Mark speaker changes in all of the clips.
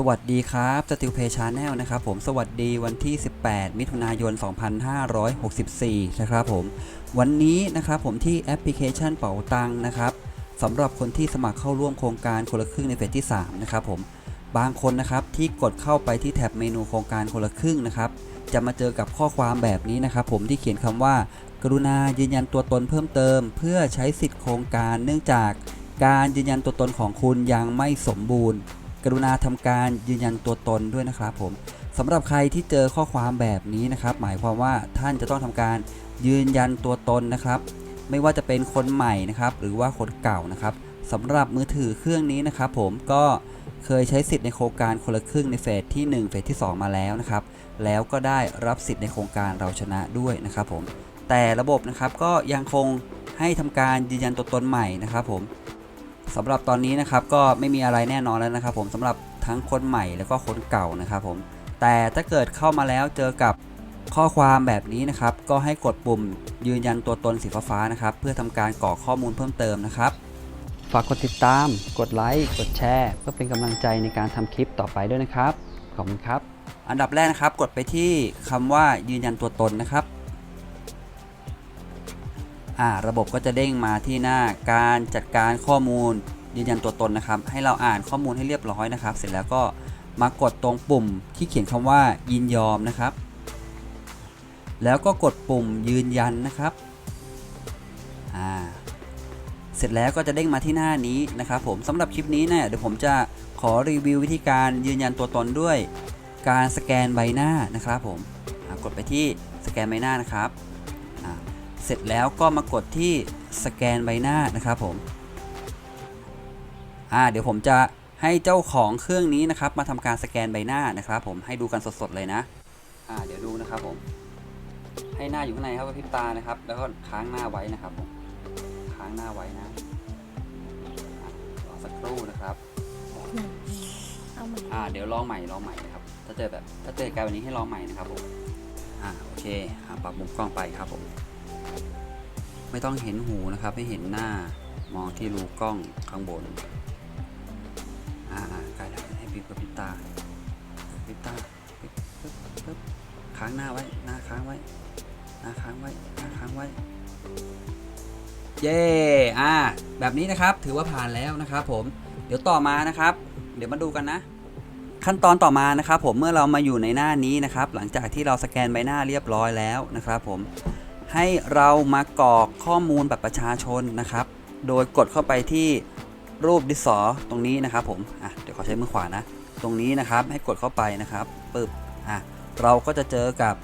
Speaker 1: สวัสดีครับสติลเพชาแนลนะครับผมสวัสดีวันที่ 18 มิถุนายน 2564 นะครับผม วันนี้นะครับผมที่แอปพลิเคชันเป๋าตังนะครับสำหรับคนที่สมัครเข้าร่วมโครงการคนละครึ่งในเฟสที่ 3 นะครับผมบางคนนะครับที่กดเข้าไปที่แท็บเมนูโครงการคนละครึ่งนะครับจะมาเจอกับข้อความแบบนี้นะครับผมที่เขียนคำว่า กรุณายืนยันตัวตนเพิ่มเติม เพื่อใช้สิทธิ์โครงการเนื่องจากการยืนยันตัวตนของคุณยังไม่สมบูรณ์ กรุณาทำการยืนยันตัวตนด้วยนะครับผมสำหรับใครที่เจอข้อความแบบนี้นะครับ หมายความว่าท่านจะต้องทำการยืนยันตัวตนนะครับ ไม่ว่าจะเป็นคนใหม่นะครับ หรือว่าคนเก่านะครับสำหรับมือถือเครื่องนี้นะครับ ผมก็เคยใช้สิทธิ์ในโครงการคนละครึ่งในเฟสที่ 1 เฟสที่ 2 มาแล้วนะครับ แล้วก็ได้รับสิทธิ์ในโครงการเราชนะด้วยนะครับผมแต่ระบบนะครับก็ยังคงให้ทำการยืนยันตัวตนใหม่นะครับผม สำหรับตอนนี้นะครับก็ไม่มีอะไรแน่นอนแล้วนะครับ ผมสำหรับทั้งคนใหม่แล้วก็คนเก่านะครับผมแต่ถ้าเกิดเข้ามาแล้วเจอกับข้อความแบบนี้นะครับ ก็ให้กดปุ่มยืนยันตัวตนสีฟ้านะครับ เพื่อทำการกรอกข้อมูลเพิ่มเติมนะครับ ฝากกดติดตาม กดไลค์ กดแชร์ เพื่อเป็นกำลังใจในการทำคลิปต่อไปด้วยนะครับ ขอบคุณครับ อันดับแรกนะครับ กดไปที่คำว่ายืนยันตัวตนนะครับ ระบบก็จะเด้งมาที่หน้าการจัดการข้อมูลยืนยันตัวตนนะครับ ให้เราอ่านข้อมูลให้เรียบร้อยนะครับ เสร็จแล้วก็มากดตรงปุ่มที่เขียนคำว่ายินยอมนะครับ แล้วก็กดปุ่มยืนยันนะครับเสร็จแล้วก็จะเด้งมาที่หน้านี้นะครับผมสำหรับคลิปนี้เนี่ยเดี๋ยวผมจะขอรีวิววิธีการยืนยันตัวตนด้วย การสแกนใบหน้านะครับผมกดไปที่สแกนใบหน้านะครับ เสร็จแล้วก็มากดที่สแกนใบหน้านะครับผมอ่าเดี๋ยวผมจะให้เจ้าของเครื่องนี้นะครับ มาทำการสแกนใบหน้านะครับ ผมให้ดูกันสดๆเลยนะอ่าเดี๋ยวดูนะครับผม ให้หน้าอยู่ข้างในครับกระพริบตานะครับ แล้วก็ค้างหน้าไว้นะครับผมค้างหน้าไว้นะอะรอสักครู่นะครับ
Speaker 2: เอาใหม่
Speaker 1: อ่าเดี๋ยวลองใหม่ลองใหม่นะครับ ถ้าเจอแบบถ้าเจอการแบบนี้ให้ลองใหม่นะครับผมอ่าโอเคอ่าปรับมุมกล้องไปครับผม ไม่ต้องเห็นหูนะครับไม่เห็นหน้ามองที่รูกล้องข้างบน อ่าใกล้แล้วให้ปิดกระพริบตาปิดตาปึ๊บปึ๊บปึ๊บค้างหน้าไว้ หน้าค้างไว้ หน้าค้างไว้ หน้าค้างไว้ เย้อ่า แบบนี้นะครับ ถือว่าผ่านแล้วนะครับ ผม เดี๋ยวต่อมานะครับ เดี๋ยวมาดูกันนะ ขั้นตอนต่อมานะครับ ผม เมื่อเรามาอยู่ในหน้านี้นะครับ หลังจากที่เราสแกนใบหน้าเรียบร้อยแล้วนะครับ ผม ให้เรามากรอกข้อมูลบัตรประชาชนนะครับ โดยกดเข้าไปที่รูปดิสอตรงนี้นะครับผมอะเดี๋ยวขอใช้มือขวานะ ตรงนี้นะครับให้กดเข้าไปนะครับปึ๊บอะเราก็จะเจอกับ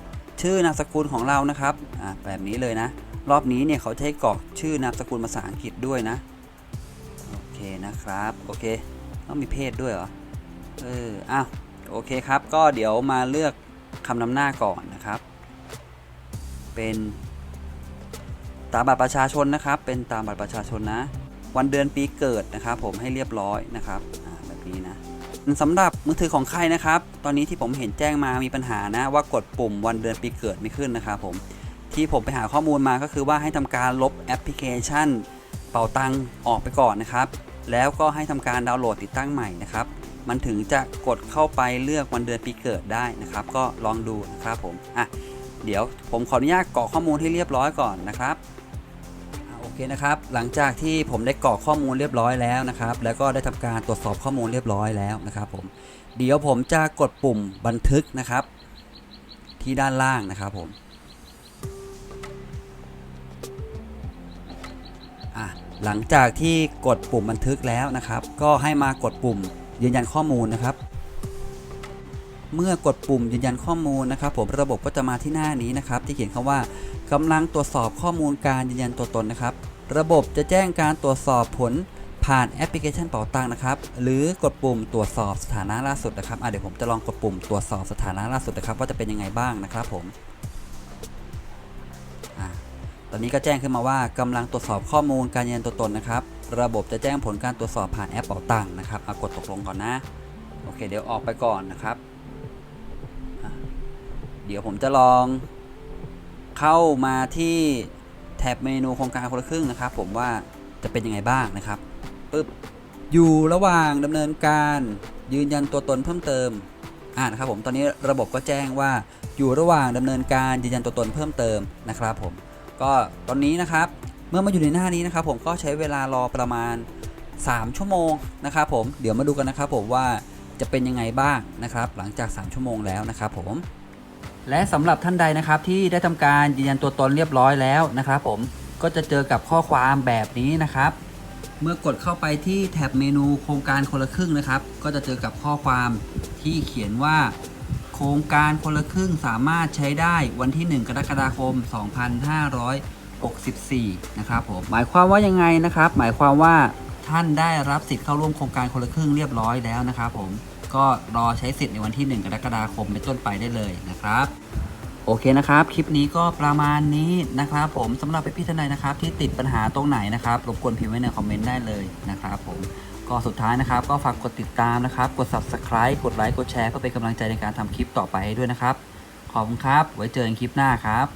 Speaker 1: ชื่อนามสกุลของเรานะครับอะแบบนี้เลยนะ รอบนี้เนี่ยเขาให้กรอกชื่อนามสกุลภาษาอังกฤษด้วยนะโอเคนะครับโอเคต้องมีเพศด้วยเหรอเอออ้าวโอเคครับ ก็เดี๋ยวมาเลือกคำนำหน้าก่อนนะครับ เป็น ตามบัตรประชาชนนะครับ เป็นตามบัตรประชาชนนะ วันเดือนปีเกิดนะครับผมให้เรียบร้อยนะครับแบบนี้นะสำหรับมือถือของใครนะครับ ตอนนี้ที่ผมเห็นแจ้งมามีปัญหานะว่ากดปุ่มวันเดือนปีเกิดไม่ขึ้นนะครับผมที่ผมไปหาข้อมูลมาก็คือว่าให้ทำการลบแอปพลิเคชัน เป่าตังออกไปก่อนนะครับ แล้วก็ให้ทำการดาวน์โหลดติดตั้งใหม่นะครับ มันถึงจะกดเข้าไปเลือกวันเดือนปีเกิดได้นะครับ ก็ลองดูนะครับผมอะเดี๋ยวผมขออนุญาตกรอกข้อมูลให้เรียบร้อยก่อนนะครับ อะโอเคนะครับ หลังจากที่ผมได้กรอกข้อมูลเรียบร้อยแล้วนะครับ แล้วก็ได้ทำการตรวจสอบข้อมูลเรียบร้อยแล้วนะครับผม เดี๋ยวผมจะกดปุ่มบันทึกนะครับ ที่ด้านล่างนะครับผมหลังจากที่กดปุ่มบันทึกแล้วนะครับ ก็ให้มากดปุ่มยืนยันข้อมูลนะครับ เมื่อกดปุ่มยืนยันข้อมูลนะครับ ผมระบบก็จะมาที่หน้านี้นะครับ ที่เขียนคำว่ากำลังตรวจสอบข้อมูลการยืนยันตัวตนนะครับ ระบบจะแจ้งการตรวจสอบผลผ่านแอปพลิเคชันเป๋าตังนะครับ หรือกดปุ่มตรวจสอบสถานะล่าสุดนะครับเดี๋ยวผมจะลองกดปุ่มตรวจสอบสถานะล่าสุดนะครับ ว่าจะเป็นยังไงบ้างนะครับผมอตอนนี้ก็แจ้งขึ้นมาว่ากำลังตรวจสอบข้อมูลการยืนยันตัวตนนะครับ ระบบจะแจ้งผลการตรวจสอบผ่านแอปเป๋าตังค์นะครับเอากดตกลงก่อนนะ โอเค เดี๋ยวออกไปก่อนนะครับ เดี๋ยวผมจะลองเข้ามาที่แท็บเมนูโครงการคนละครึ่งนะครับ ผมว่าจะเป็นยังไงบ้างนะครับปึ๊บอยู่ระหว่างดำเนินการยืนยันตัวตนเพิ่มเติมอ่านะครับผมตอนนี้ระบบก็แจ้งว่าอยู่ระหว่างดำเนินการยืนยันตัวตนเพิ่มเติมนะครับผมก็ตอนนี้นะครับเมื่อมาอยู่ในหน้านี้นะครับ ผมก็ใช้เวลารอประมาณ 3 ชั่วโมงนะครับผมเดี๋ยวมาดูกันนะครับผมว่าจะเป็นยังไงบ้างนะครับ หลังจาก 3 ชั่วโมงแล้วนะครับผม และสำหรับท่านใดนะครับที่ได้ทำการยืนยันตัวตนเรียบร้อยแล้วนะครับ ผมก็จะเจอกับข้อความแบบนี้นะครับ เมื่อกดเข้าไปที่แท็บเมนูโครงการคนละครึ่งนะครับ ก็จะเจอกับข้อความที่เขียนว่า โครงการคนละครึ่งสามารถใช้ได้วันที่ 1 กรกฎาคม 2564 นะครับผมหมายความว่ายังไงนะครับ หมายความว่าท่านได้รับสิทธิ์เข้าร่วมโครงการคนละครึ่งเรียบร้อยแล้วนะครับผม ก็รอใช้สิทธิ์ในวันที่ 1 กรกฎาคมเป็นต้นไปได้เลยนะครับ โอเคนะครับ คลิปนี้ก็ประมาณนี้นะครับผมสำหรับพี่ท่านใดนะครับ ที่ติดปัญหาตรงไหนนะครับรบกวนพิมพ์ไว้ในคอมเมนต์ได้เลยนะครับผมก็สุดท้ายนะครับ ก็ฝากกดติดตามนะครับ กด subscribe กดไลค์กดแชร์เพื่อเป็นกำลังใจในการทำคลิปต่อไปให้ด้วยนะครับ ขอบคุณครับ ไว้เจอกันคลิปหน้าครับ